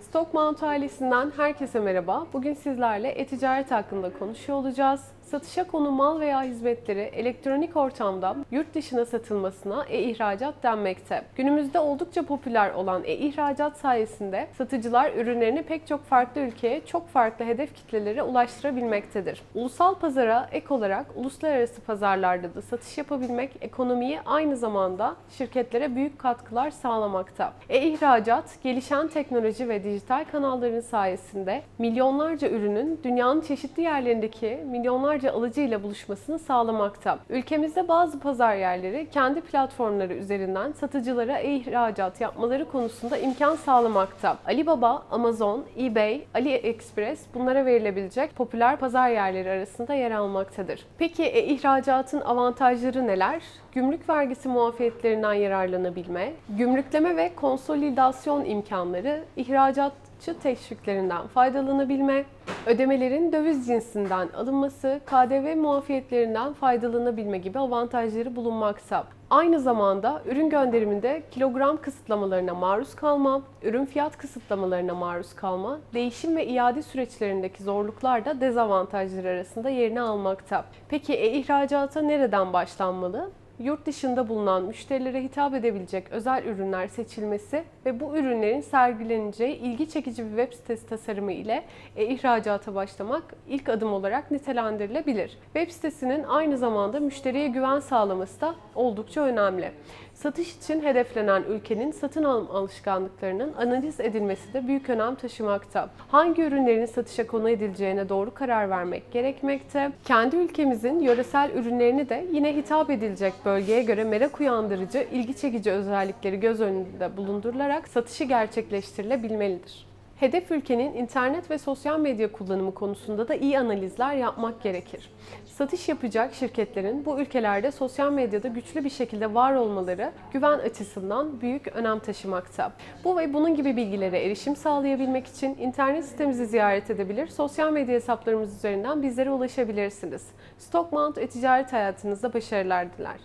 Stockmount ailesinden herkese merhaba. Bugün sizlerle e-ticaret hakkında konuşuyor olacağız. Satışa konu mal veya hizmetleri elektronik ortamda yurt dışına satılmasına e-ihracat denmekte. Günümüzde oldukça popüler olan e-ihracat sayesinde satıcılar ürünlerini pek çok farklı ülkeye çok farklı hedef kitlelere ulaştırabilmektedir. Ulusal pazara ek olarak uluslararası pazarlarda da satış yapabilmek ekonomiye aynı zamanda şirketlere büyük katkılar sağlamakta. E-ihracat gelişen teknoloji ve dijital kanalların sayesinde milyonlarca ürünün dünyanın çeşitli yerlerindeki milyonlarca alıcı ile buluşmasını sağlamakta. Ülkemizde bazı pazar yerleri kendi platformları üzerinden satıcılara e-ihracat yapmaları konusunda imkan sağlamakta. Alibaba, Amazon, eBay, AliExpress bunlara verilebilecek popüler pazar yerleri arasında yer almaktadır. Peki e-ihracatın avantajları neler? Gümrük vergisi muafiyetlerinden yararlanabilme, gümrükleme ve konsolidasyon imkanları, ihracatçı teşviklerinden faydalanabilme, ödemelerin döviz cinsinden alınması, KDV muafiyetlerinden faydalanabilme gibi avantajları bulunmakta. Aynı zamanda ürün gönderiminde kilogram kısıtlamalarına maruz kalma, ürün fiyat kısıtlamalarına maruz kalma, değişim ve iade süreçlerindeki zorluklar da dezavantajlar arasında yerini almakta. Peki e-ihracata nereden başlanmalı? Yurt dışında bulunan müşterilere hitap edebilecek özel ürünler seçilmesi ve bu ürünlerin sergileneceği ilgi çekici bir web sitesi tasarımı ile e-ihracata başlamak ilk adım olarak nitelendirilebilir. Web sitesinin aynı zamanda müşteriye güven sağlaması da oldukça önemli. Satış için hedeflenen ülkenin satın alım alışkanlıklarının analiz edilmesi de büyük önem taşımakta. Hangi ürünlerin satışa konu edileceğine doğru karar vermek gerekmekte. Kendi ülkemizin yöresel ürünlerini de yine hitap edilecek bölgeye göre merak uyandırıcı, ilgi çekici özellikleri göz önünde bulundurularak satışı gerçekleştirilebilmelidir. Hedef ülkenin internet ve sosyal medya kullanımı konusunda da iyi analizler yapmak gerekir. Satış yapacak şirketlerin bu ülkelerde sosyal medyada güçlü bir şekilde var olmaları güven açısından büyük önem taşımakta. Bu ve bunun gibi bilgilere erişim sağlayabilmek için internet sitemizi ziyaret edebilir, sosyal medya hesaplarımız üzerinden bizlere ulaşabilirsiniz. Stockmount e-ticaret hayatınızda başarılar diler.